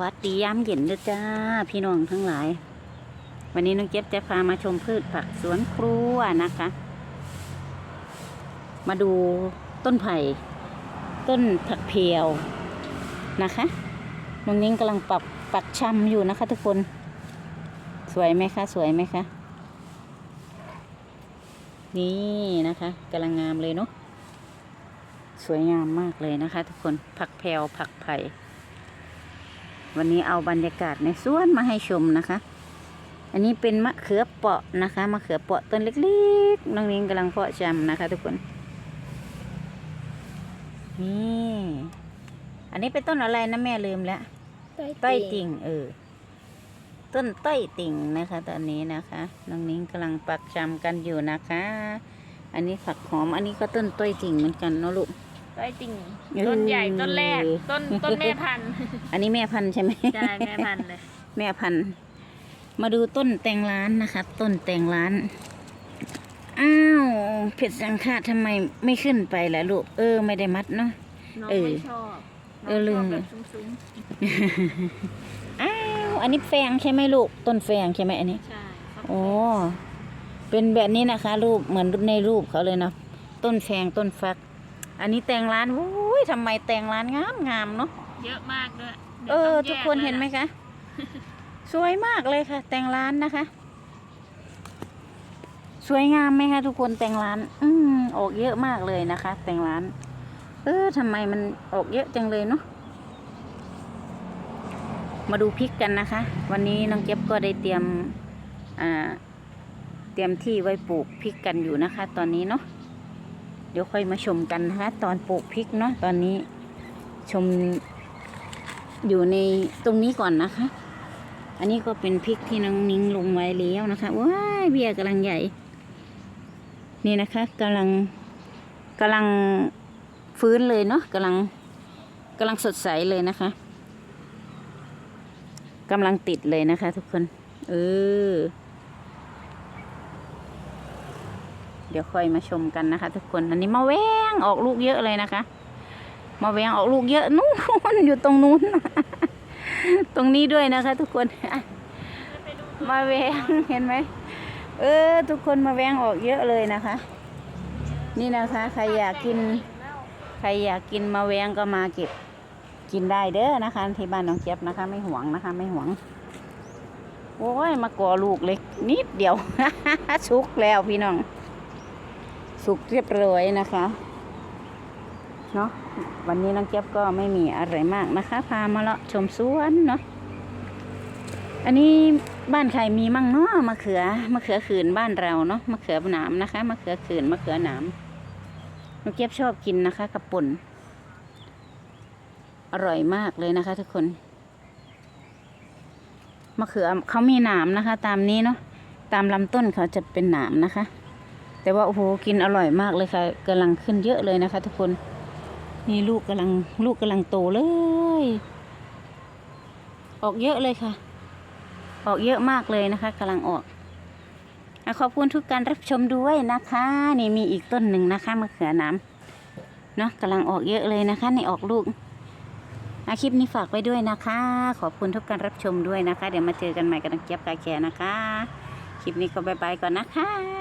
วัสดียามเย็นด้อจ้า พี่น้องทั้งหลาย วันนี้น้องเจ็บจะพามาชมพืชผักสวนครัวนะคะ มาดูต้นไผ่ ต้นผักเพียวนะคะน้องนิ้งกำลังปรับปักชำอยู่นะคะ ทุกคน สวยไหมคะ สวยไหมคะ นี่นะคะกำลังงามเลยเนาะสวยงามมากเลยนะคะ ทุกคนผักแพรวผักไผ่ วันนี้เอาบรรยากาศในสวนมาให้ชมนะคะ อันนี้เป็นมะเขือเปาะนะคะ มะเขือเปาะต้นเล็กๆ น้องนิ้งกำลังเพาะชำนะคะ ทุกคน นี่ อันนี้เป็นต้นอะไรนะแม่ลืมแล้ว ต้อยติ่งเออ ต้นต้อยติ่งนะคะ ตอนนี้นะคะ น้องนิ้งกำลังปักชำกันอยู่นะคะ อันนี้ผักหอม อันนี้ก็ต้นต้อยติ่งเหมือนกันเนาะลูกต้อยติ่งเออต้นใหญ่ต้นแรก ต้นต้นแม่พันธุ์ อันนี้แม่พันธุ์ใช่ไหมใช่แม่พันธุ์เลย แม่พันธุ์มาดูต้นแตงร้านนะคะ ต้นแตงร้าน อ้าวเผ็ดสังฆาทำไมไม่ขึ้นไปล่ะลูก เออ ไม่ได้มัดเนาะน้องเออไม่ชอบเออลืมน้งชบแบบซุ้มอ้าว อันนี้แฟงใช่ไหมลูก ต้นแฟงใช่ไหมอันนี้ๆใช่ครับโอ้เป็นแบบนี้นะคะ รูปเหมือนในรูปเขาเลยนะต้นแฟงต้นฟัก อันนี้แตงร้านโอ้ยทำไมแตงร้านงามงามๆเนาะเยอะมากด้วย เออดี๋ยวทุกต้งแยคนเห็นไหมด้วยคะ สวยมากเลยค่ะ แต่งร้านนะคะ สวยงามไหมคะทุกคนแต่งร้าน อืมออกเยอะมากเลยนะคะ แต่งร้าน เออทำไมมันออกเยอะจังเลยเนาะมาดูพริกกันนะคะ วันนี้น้องเก็บก็ได้เตรียมอ่าเตรียมที่ไว้ปลูกพริกกันอยู่นะคะ ตอนนี้เนาะเดี๋ยวค่อยมาชมกันนะคะ ตอนปลูกพริกเนาะตอนนี้ชม อยู่ในตรงนี้ก่อนนะคะ อันนี้ก็เป็นพริกที่น้องนิ้งลงไว้แล้วนะคะว้ายเบียร์กำลังใหญ่ นี่นะคะกำลังกำลังฟื้นเลยเนาะกำลังกำลังสดใสเลยนะคะกำลังติดเลยนะคะ ทุกคน เออ เดี๋ยวค่อยมาชมกันนะคะ ทุกคน อันนี้มาแวงออกลูกเยอะเลยนะคะ มาแวงออกลูกเยอะนู่นอยู่ตรงนู้น ตรงนี้ด้วยนะคะ ทุกคนมาแวงเห็นไหมเออ ทุกคนมาแวงออกเยอะเลยนะคะ นี่นะคะใครอยากกิน ใครอยากกินมาแวงก็มาเก็บกินได้เด้อนะคะที่บ้านน้องเจี๊ยบนะคะ ไม่หวงนะคะ ไม่หวงโอ้ยมาก่อลูกเล็กนิดเดียว สุกแล้วพี่น้อง สุกเรียบร้อยนะคะ เนาะวันนี้น้องเจี๊ยบก็ไม่มีอะไรมากนะคะ พามาเลาะชมสวนเนาะอันนี้บ้านใครมีมั่งเนาะมะเขือมะเขือขืนบ้านเราเนาะมะเขือหนามนะคะมะเขือขืนมะเขือหนามน้องเจี๊ยบชอบกินนะคะกับป่นอร่อยมากเลยนะคะ ทุกคนมะเขือเขามีหนามนะคะ ตามนี้เนาะตามลำต้นเขาจะเป็นหนามนะคะ แต่ว่าโอ้โหกินอร่อยมากเลยค่ะกำลังขึ้นเยอะเลยนะคะ ทุกคน นี่ลูกกำลังลูกกำลังโตเลย ออกเยอะเลยค่ะ ออกเยอะมากเลยนะคะกำลังออกอขอบคุณทุกการรับชมด้วยนะคะ นี่มีอีกต้นหนึ่งนะคะมะเขือน้ำเนาะกำลังออกเยอะเลยนะคะนี่ออกลูกอาคลิปนี้ฝากไว้ด้วยนะคะ ขอบคุณทุกการรับชมด้วยนะคะ เดี๋ยวมาเจอกันใหม่กับนักเก็บกายแคร์นะคะ คลิปนี้ก็บายบายก่อนนะคะ